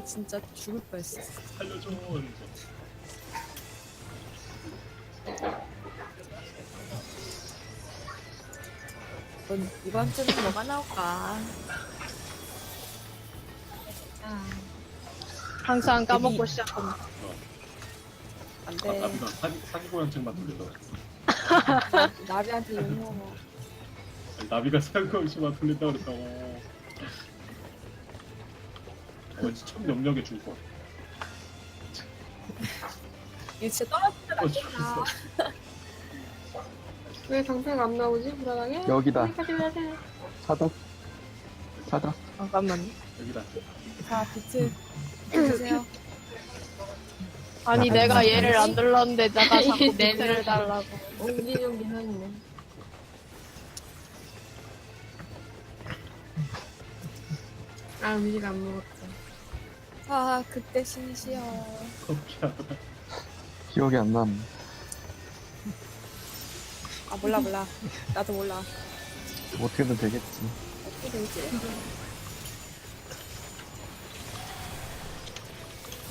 때문에 진짜 죽을 뻔했어. 살려줘. 이번, 이번 주는 뭐가 나올까? 항상 까먹고 여기- 시작합니다. 안 아, 돼. 나비가 사기 사기 고양책만 돌리더라. 나비한테 욕먹어. 아니, 나비가 사기 고양책만 돌린다 그랬다고. 어, 왠지 첫 영역에 죽을 것 같아. 이거 진짜 떨어지면 어. 왜 방패가 안 나오지? 불안하게? 여기다. 여기까지 해야 돼. 찾아. 찾아. 잠깐만요. 여기다. 자, 비트. 해주세요. 아니 아, 내가 아, 얘를 안 눌렀는데 내가 자꾸 네. 달라고. 옹기종기 하네. 아, 음식 안 먹었다. 아, 그때 신시여. 기억이 안 남. 아, 몰라, 몰라. 나도 몰라. 어떻게든 되겠지. 어떻게 되지?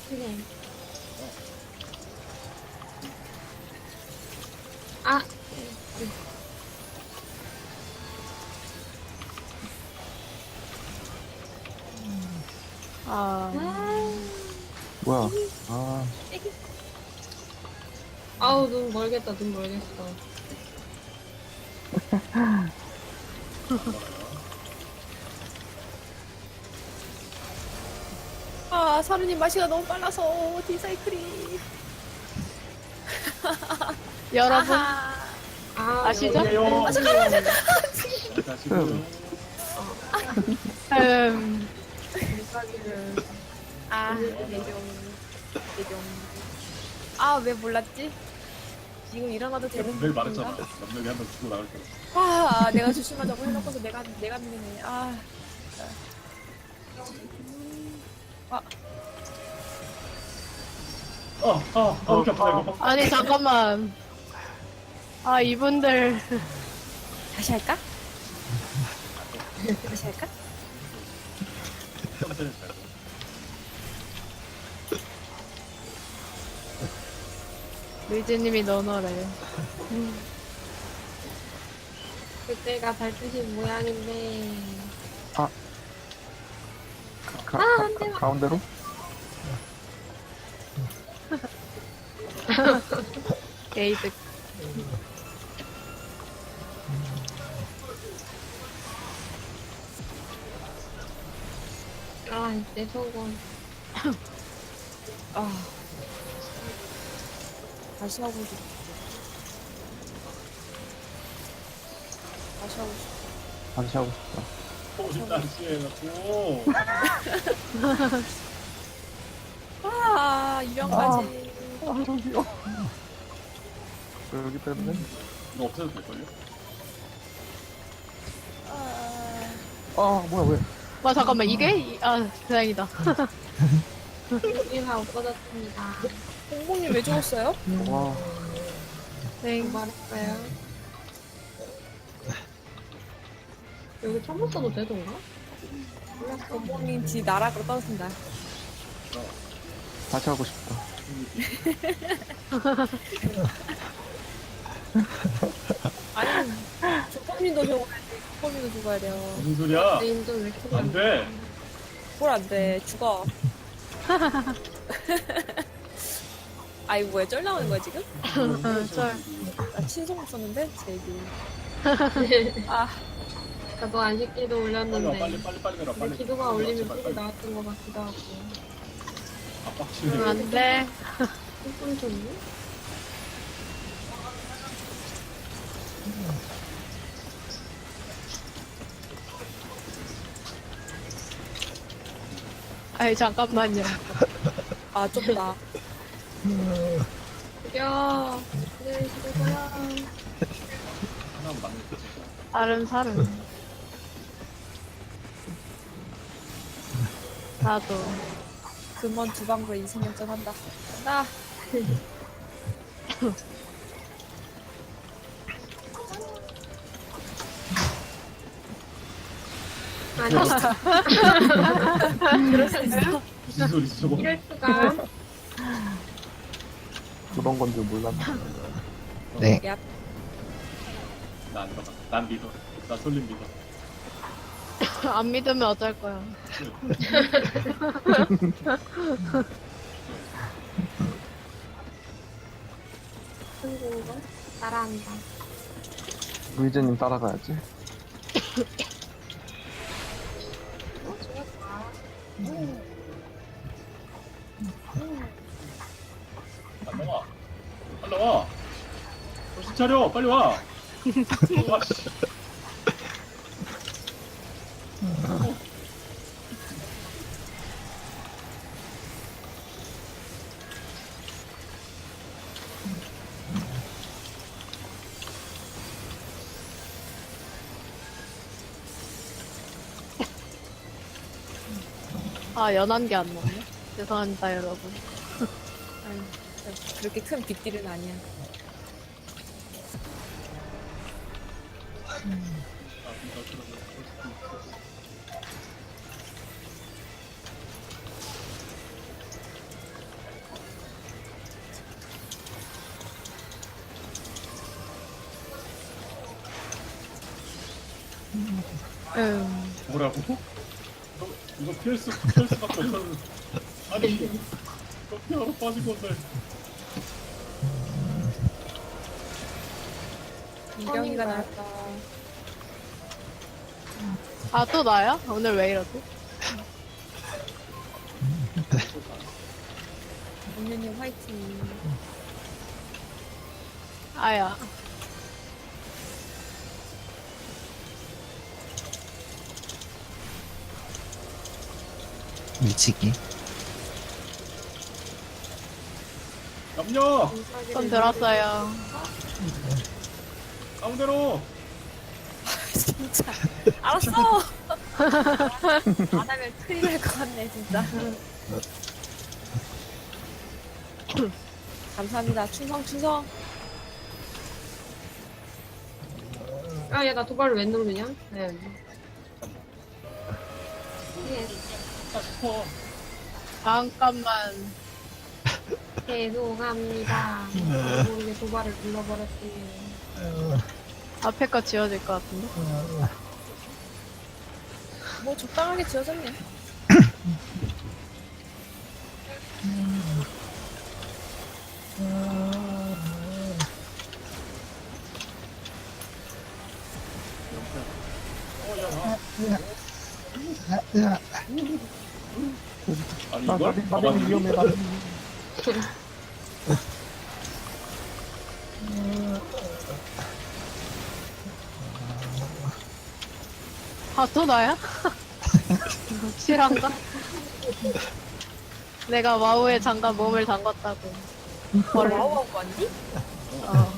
그래. 아, 아 아우, 눈 멀겠다, 눈 멀겠어. 아, 사루님 마시가 너무 빨라서 디사이클이. 여러분 아하. 아, 아시죠? 아, 잠깐만, 다시고요. 음, 물가기를. 아, 대종. 대종. 아, 왜 몰랐지? 지금 일어나도 되는 분명히 말했잖아. 건가? 남녀이 한명 죽고 나갈 거야. 아, 내가 조심하자고 해놓고서 내가, 내가 믿네. 아. 아, 아, 아, 이렇게 아프다 이거. 아니 잠깐만. 아 이분들 다시 할까? 다시 할까? 잘. 의지님이 넣어놓으래. 그때가 발뜻인 모양인데. 가, 가, 아, 안 돼. 가, 가운데로? 게이득. 아, 내 속은. 아. 다시 하고 싶어. 다시 하고 싶어. 다시 하고 싶다. 오십 단시 해갖고. 아, 유령까지. 아, 저기요. 여기 때문에? 이거 없애도 될걸요? 아, 아, 뭐야, 왜? 와 잠깐만 이게 이- 아 다행이다. 여기가 없어졌습니다. 홍봉님 왜 죽었어요? 와, 네. 말했어요. 여기 처음 써도 되던가? 홍봉님 뒤 나락으로 떨어진다. 다시 하고 싶다. 아니, 조pom님도 죽어야지. 조pom님도 죽어야 돼요. 무슨 소리야? 내 인도 왜 이렇게 안 돼. 뭘 안 돼. 죽어. 아이, 뭐야, 쩔 나오는 거야, 지금? 쩔. 나 친송 썼는데? 제 얘기. 아, 나도 안식기도 빨리 와, 올렸는데. 빨리 빨리 빨리 내려. 근데 빨리. 기도가 올리면 빨리. 나왔던 것 같기도 하고. 아, 빡치네. 음, 안 돼. 조금 좋네? 아니 잠깐만요. 아, 좁다. 죽여. 네, 거지. 다른 사람. 나도. 금원 두 방으로 인생역전 한다. 나. 그럴 수 있어. 무슨 소리지 저거? 이럴 수가. 그런 건 줄 몰랐네. 네. 야 나안 가봐. 난 믿어. 나 솔림 믿어. 안 믿으면 어쩔 거야. 한국어 따라한다. 루이즈님 따라가야지. 안 나와. 빨리 와. 정신 차려. 빨리 와. 와 씨. 아, 연한 게안 나네. 죄송합니다, 여러분. 아유, 그렇게 큰 빅딜은 아니야. 음. 뭐라고? 너, 이거 피할 수, 피할 수밖에 없다는. 아니, 이거 피하러 빠진 건데. 이경이가 나왔다. 아, 또 나야? 오늘 왜 이러지? 언니님 화이팅. 아야. 밀치기. 남녀! 손 들었어요. 아무대로! 진짜. 알았어. 안 하면 큰일 날 것 같네 진짜. 감사합니다. 충성 충성. 아, 야, 나 도발을 왜 누르냐? 네. 예, 아, 싶어. 잠깐만. 죄송합니다. 모르게 도발을 눌러버렸지. 앞에 거 지워질 것 같은데? 뭐 적당하게 지어졌네. 아니, 나, 이걸? 나비 가방이 위험해, 나비. 아, 또 나야? 실한가? 내가 와우에 잠깐 몸을 담갔다고. 뭘 와우하고 왔니? 어.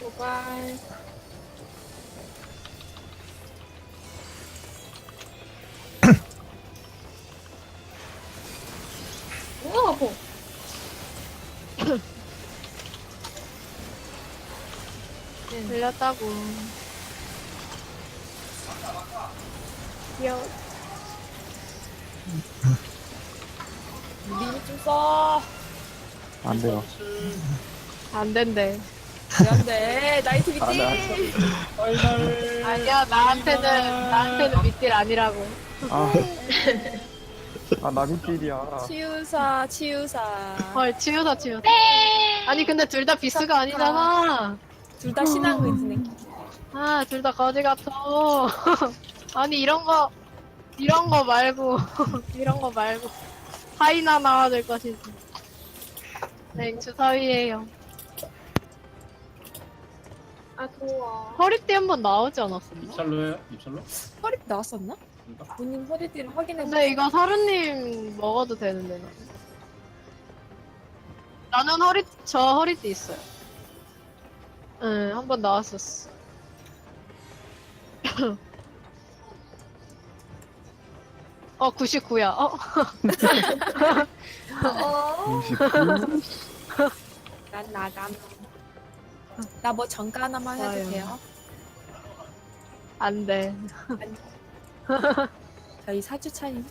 도발. 들렸다고. 귀여워. 리미 좀 써. 안 돼요. 안 된대. 미안해. 나이트 아, 네, 비티. 빨리 아니야, 나한테는, 나한테는 밑딜 아니라고. 아. 아, 나비필이야. 치유사 치유사. 헐, 치유사, 치유사. 아니, 근데 둘 다 비스가 아니잖아. 둘 다 신앙 의지네. 아, 둘 다 거지 같아. 아니, 이런 거, 이런 거 말고, 이런 거 말고. 하이나 나와야 될 것이지. 네, 주사위에요. 아, 더워. 허리띠 한 번 나오지 않았었나? 입찰로 해요? 입찰로? 허리 나왔었나? 그러니까? 본인 허리띠를 확인해. 근데 이거 사루님 먹어도 되는데, 나. 나는 허리, 저 허리띠 있어요. 응, 한 번 나왔었어. 어, 99야. 어? 어, 99. 난 나감. 나 뭐 정가 하나만 해도 아유. 돼요? 안 돼. 저희 사주 차이